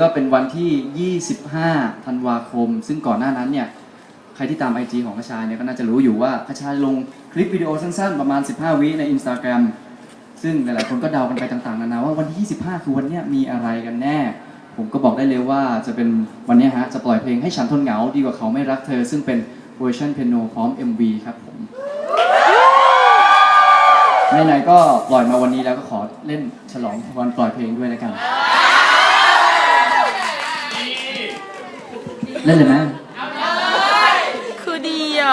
ก็เป็นวันที่ 25 ธันวาคม ซึ่งก่อนหน้านั้นเนี่ย ใครที่ตาม IG ของคชาเนี่ยก็น่าจะรู้อยู่ว่าคชาลงคลิปวิดีโอสั้นๆ ประมาณ 15 วิใน Instagram ซึ่งหลายๆคนก็เดากันไปต่างๆ นานาว่าวันที่ 25 คือวันเนี้ยมีอะไรกันแน่ ผมก็บอกได้เลยว่าจะเป็นวันเนี้ยฮะ จะปล่อยเพลงให้ฉันทนเหงาดีกว่าเขาไม่รักเธอ ซึ่งเป็นเวอร์ชันเปียโนพร้อม MV ครับผม ไหนๆก็ปล่อยมาวันนี้แล้วก็ขอเล่นฉลองวันปล่อยเพลงด้วยแล้วกัน เล่นเลยไหมคือดีอะ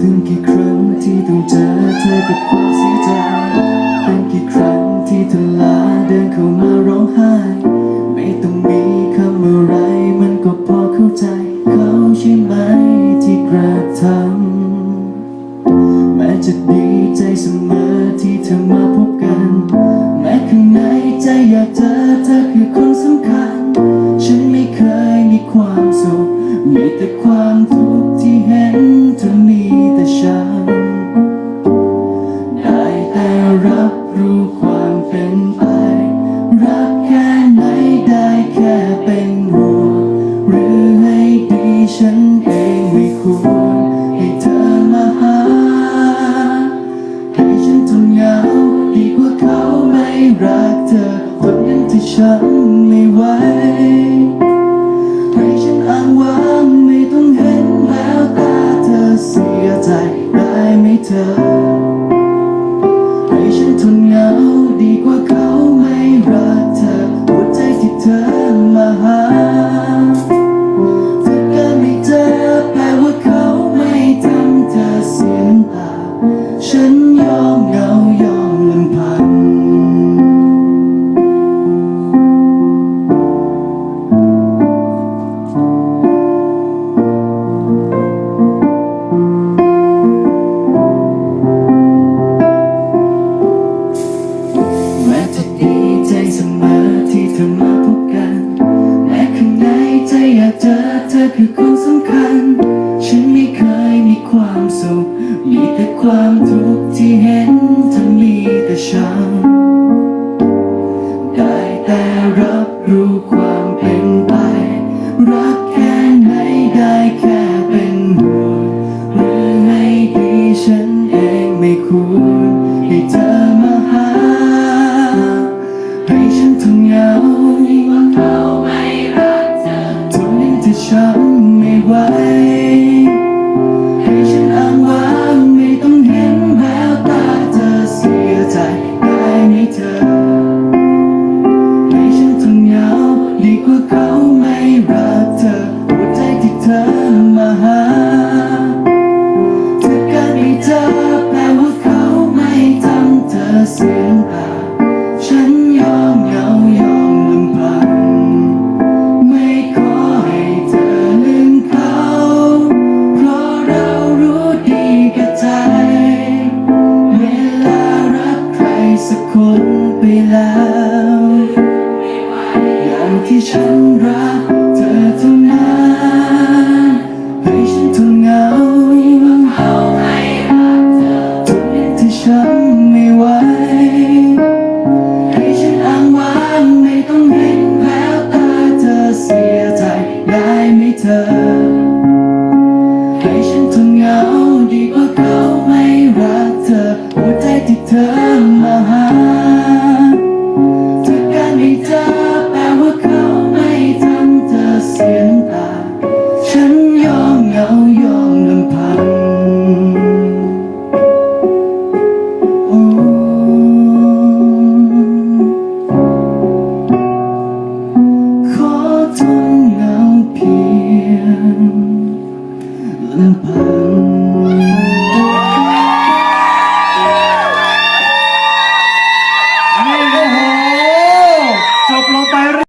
ถึงกี่ครั้งที่ต้องเจอเธอกับความเสียใจ เดินเข้ามาร้องไห้ ไม่ต้องมีคำอะไรมันก็พอเข้าใจ เขาใช่ไหมที่กระทำแม้จะดีใจเสมอที่เธอมาพบกัน แม้ข้างในใจอยากเจอเธอคือคนสำคัญ ฉันไม่เคยมีความสุข มีแต่ความทุกข์ที่เห็นเธอมีแต่ฉัน ได้แต่รับรู้ความ ฉันไม่ไหวให้ฉันอ้างว้างไม่ต้องเห็นแล้วตาเธอเสียใจได้ไหมเธอ ให้ฉันทนเหงาดีกว่าเขาไม่รัก แต่ความทุกข์ที่เห็นจะมีแต่ช้ำได้แต่รับรู้ความเป็นไปรัก ว่าเขาไม่รักเธอหัวใจที่เธอมาหาถ้าการไม่เจอแปลว่าเขาไม่ทำเธอเสียน้ำตาฉันยอมเหงายอมลำพันไม่ขอให้เธอลืมเขา เพราะเรารู้ดีกับใจ เวลารักใครสักคนไปแล้ว ที่ฉันรักเธอเท่านั้นให้ฉันทนเหงาเขาไม่รักเธอทุกอย่างที่ฉันไม่ไหวให้ฉันอ้างว้างไม่ต้องเห็นแววตาเธอเสียใจได้ไหมเธอ you.